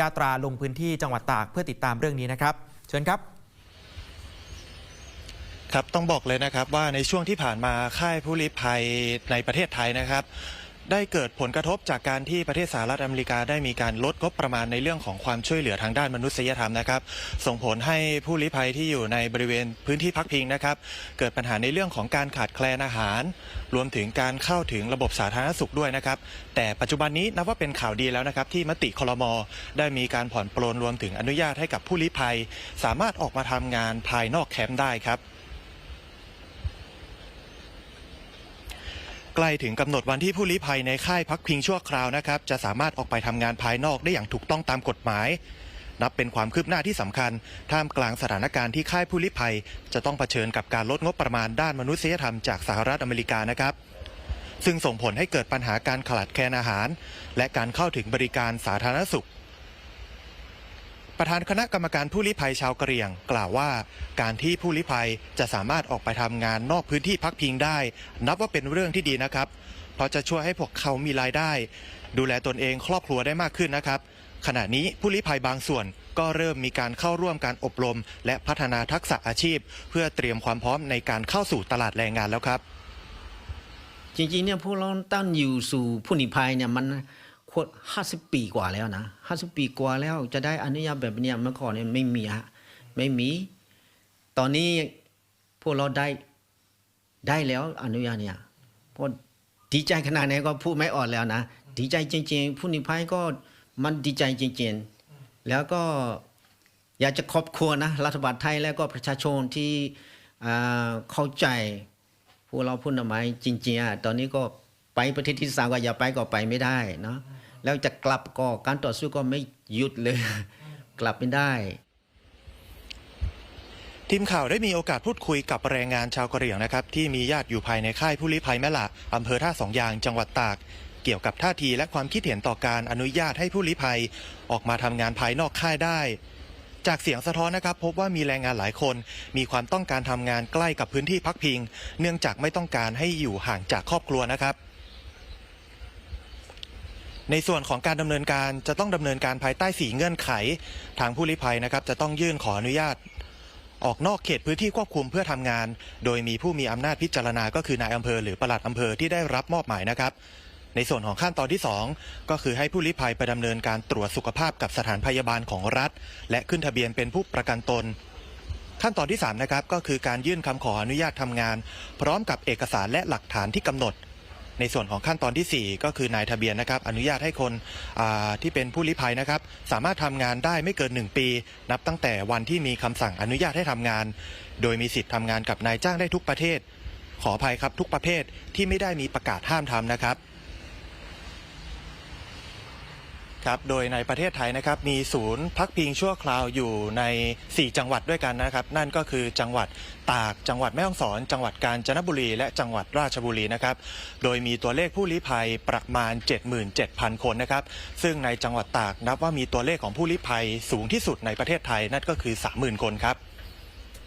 ยาตราลงพื้นที่จังหวัดตากเพื่อติดตามเรื่องนี้นะครับ เชิญครับครับต้องบอกเลยนะครับว่าในช่วงที่ผ่านมาค่ายผู้ลี้ภัยในประเทศไทยนะครับ ได้เกิดผลกระทบจากการที่ประเทศสหรัฐอเมริกาได้มีการลดงบประมาณในเรื่องของความช่วยเหลือทางด้านมนุษยธรรมนะครับ ส่งผลให้ผู้ลี้ภัยที่อยู่ในบริเวณพื้นที่พักพิงนะครับ เกิดปัญหาในเรื่องของการขาดแคลนอาหาร รวมถึงการเข้าถึงระบบสาธารณสุขด้วยนะครับ แต่ปัจจุบันนี้นับว่าเป็นข่าวดีแล้วนะครับ ที่มติคลมได้มีการผ่อนปลนรวมถึงอนุญาตให้กับผู้ลี้ภัย สามารถออกมาทำงานภายนอกแคมป์ได้ครับ ใกล้ถึงกำหนดวันที่ผู้ลี้ภัยในค่ายพักพิงชั่วคราวนะครับจะสามารถออกไปทำงานภายนอกได้อย่างถูกต้องตามกฎหมาย นับเป็นความคืบหน้าที่สำคัญ ท่ามกลางสถานการณ์ที่ค่ายผู้ลี้ภัย จะต้องเผชิญกับการลดงบประมาณด้านมนุษยธรรมจากสหรัฐอเมริกานะครับ ซึ่งส่งผลให้เกิดปัญหาการขาดแคลนอาหาร และการเข้าถึงบริการสาธารณสุข ประธานคณะกรรมการผู้ลี้ภัยชาวกะเหรี่ยง กล่าวว่า การที่ผู้ลี้ภัยจะสามารถออกไปทำงานนอกพื้นที่พักพิงได้ นับว่าเป็นเรื่องที่ดีนะครับ เพราะจะช่วยให้พวกเขามีรายได้ ดูแลตนเองครอบครัวได้มากขึ้นนะครับ ขณะนี้ผู้ลี้ภัยบางส่วนก็เริ่มมีการเข้าร่วมการอบรม และพัฒนาทักษะอาชีพ เพื่อเตรียมความพร้อมในการเข้าสู่ตลาดแรงงานแล้วครับ จริงๆเนี่ยพวกเราตั้งอยู่สู่ผู้นิภัยเนี่ยมัน ควรห้าสิบปีกว่าแล้วนะห้าสิบปีกว่าแล้วจะได้อนุญาตแบบนี้เมื่อก่อนเนี่ยไม่มีฮะไม่มี ตอนนี้พวกเราได้ได้แล้วอนุญาตเนี่ยพราดีใจขนาดไหนก็พูดไม่ออกแล้วนะดีใจจริง ๆ ผู้นิภัยก็มันดีใจจริง ๆ แล้วก็อยากจะขอบคุณนะรัฐบาลไทยแล้วก็ประชาชนที่เข้าใจพวกเราพูดทำไมจริงๆอะตอนนี้ก็ไปประเทศที่สามก็อย่าไปก็ไปไม่ได้เนาะ แล้วจะกลับก็การต่อสู้ก็ไม่หยุดเลย กลับไม่ได้ ทีมข่าวได้มีโอกาสพูดคุยกับแรงงานชาวกะเหรี่ยงนะครับ ที่มีญาติอยู่ภายในค่ายผู้ลี้ภัยแม่ละอำเภอท่าสองยางจังหวัดตาก เกี่ยวกับท่าทีและความคิดเห็นต่อการอนุญาตให้ผู้ลี้ภัย ออกมาทำงานภายนอกค่ายได้จากเสียงสะท้อนนะครับพบว่ามีแรงงานหลายคน มีความต้องการทำงานใกล้กับพื้นที่พักพิง เนื่องจากไม่ต้องการให้อยู่ห่างจากครอบครัวนะครับ ในส่วนของการดำเนินการจะต้องดำเนินการภายใต้สีเงื่อนไข ทางผู้ลี้ภัยนะครับจะต้องยื่นขออนุญาต ออกนอกเขตพื้นที่ควบคุมเพื่อทำงาน โดยมีผู้มีอำนาจพิจารณาก็คือนายอำเภอหรือปลัดอำเภอที่ได้รับมอบหมายนะครับ ในส่วนของขั้นตอนที่ 2 ก็คือให้ผู้ลี้ภัยไปดำเนินการตรวจสุขภาพกับสถานพยาบาลของรัฐ และขึ้นทะเบียนเป็นผู้ประกันตนขั้นตอนที่3นะครับก็คือการยื่นคำขออนุญาตทำงาน พร้อมกับเอกสารและหลักฐานที่กำหนด ในส่วนของขั้นตอนทีสี่ 4 ก็คือนายทะเบียนนะครับ อนุญาตให้คนที่เป็นผู้ลี้ภัยนะครับ สามารถทำงานได้ไม่เกิน 1 ปี นับตั้งแต่วันที่มีคำสั่งอนุญาตให้ทำงาน โดยมีสิทธิ์ทำงานกับนายจ้างได้ทุกประเทศ ขออภัยครับทุกประเภทที่ไม่ได้มีประกาศห้ามทำนะครับ ครับโดยในประเทศไทยนะครับมีศูนย์พักพิงชั่วคราวอยู่ใน 4 จังหวัดด้วยกันนะครับ นั่นก็คือจังหวัดตากจังหวัดแม่ฮ่องสอน จังหวัดกาญจนบุรี และจังหวัดราชบุรีนะครับโดยมีตัวเลขผู้ลี้ภัยประมาณ 77,000 คนนะครับ ซึ่งในจังหวัดตากนับว่ามีตัวเลขของผู้ลี้ภัยสูงที่สุดในประเทศไทยนั่นก็คือ 30,000 คนครับ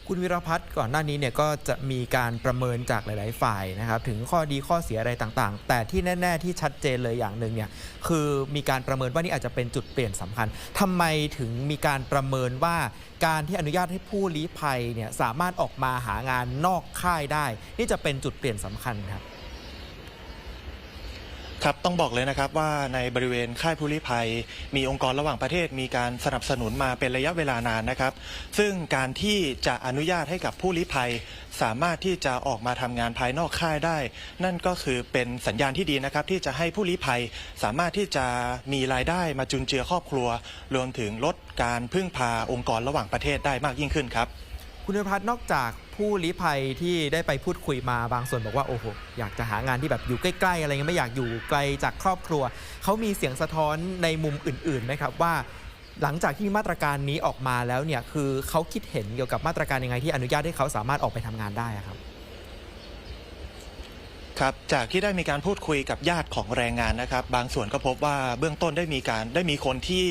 คุณวิรพัฒน์ก่อนหน้านี้เนี่ยก็จะมีการประเมินจากหลาย ๆ ฝ่ายนะครับ ถึงข้อดีข้อเสียอะไรต่าง ๆ แต่ที่แน่ ๆ ที่ชัดเจนเลยอย่างหนึ่งเนี่ยคือมีการประเมินว่านี่อาจจะเป็นจุดเปลี่ยนสำคัญทำไมถึงมีการประเมินว่าการที่อนุญาตให้ผู้ลี้ภัยเนี่ยสามารถออกมาหางานนอกค่ายได้ นี่จะเป็นจุดเปลี่ยนสำคัญครับ ครับต้องบอกเลยนะครับว่าในบริเวณค่ายผู้ลี้ภัย มีองค์กรระหว่างประเทศมีการสนับสนุนมาเป็นระยะเวลานานนะครับ ซึ่งการที่จะอนุญาตให้กับผู้ลี้ภัย สามารถที่จะออกมาทำงานภายนอกค่ายได้ นั่นก็คือเป็นสัญญาณที่ดีนะครับ ที่จะให้ผู้ลี้ภัยสามารถที่จะมีรายได้มาจุนเจือครอบครัว รวมถึงลดการพึ่งพาองค์กรระหว่างประเทศได้มากยิ่งขึ้นครับ คุณพัฒน์นอกจาก ผู้ลี้ภัยที่ได้ไปพูดคุยมาบางส่วนบอกว่าโอ้โหอยากจะหางานที่แบบอยู่ใกล้ๆ อะไรเงี้ยไม่อยากอยู่ไกลจากครอบครัว เขามีเสียงสะท้อนในมุมอื่นๆไหมครับว่า หลังจากที่มาตรการนี้ออกมาแล้วเนี่ยคือเขาคิดเห็นเกี่ยวกับมาตรการยังไงที่อนุญาตให้เขาสามารถออกไปทำงานได้ครับครับจากที่ได้มีการพูดคุยกับญาติของแรงงานนะครับ บางส่วนก็พบว่าเบื้องต้นได้มีการได้มีคนที่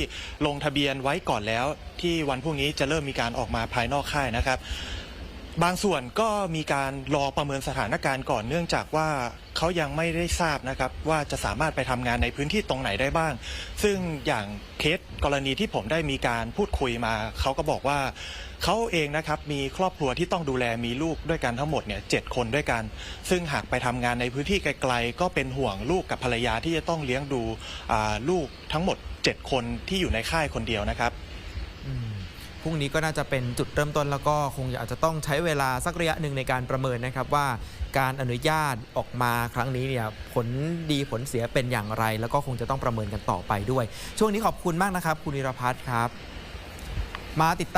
ลงทะเบียนไว้ก่อนแล้ว ที่วันพรุ่งนี้จะเริ่มมีการออกมาภายนอกค่ายนะครับ บางส่วนก็มีการรอประเมินสถานการณ์ก่อนเนื่องจากว่าเขายังไม่ได้ทราบนะครับว่าจะสามารถไปทำงานในพื้นที่ตรงไหนได้บ้าง ซึ่งอย่างเคสกรณีที่ผมได้มีการพูดคุยมาเขาก็บอกว่าเขาเองนะครับมีครอบครัวที่ต้องดูแลมีลูกด้วยกันทั้งหมดเนี่ยเจ็ดคนด้วยกัน ซึ่งหากไปทำงานในพื้นที่ไกลๆ ก็เป็นห่วงลูกกับภรรยาที่จะต้องเลี้ยงดูลูกทั้งหมด 7 คนที่อยู่ในค่ายคนเดียวนะครับ พรุ่งนี้ก็น่าจะเป็นจุดเริ่มต้นแล้วก็คงอาจจะต้องใช้เวลาสักระยะหนึ่งในการประเมินนะครับว่าการอนุญาตออกมาครั้งนี้เนี่ยผลดีผลเสียเป็นอย่างไร แล้วก็คงจะต้องประเมินกันต่อไปด้วย ช่วงนี้ขอบคุณมากนะครับ คุณนิรพัฒน์ครับ มาติดตาม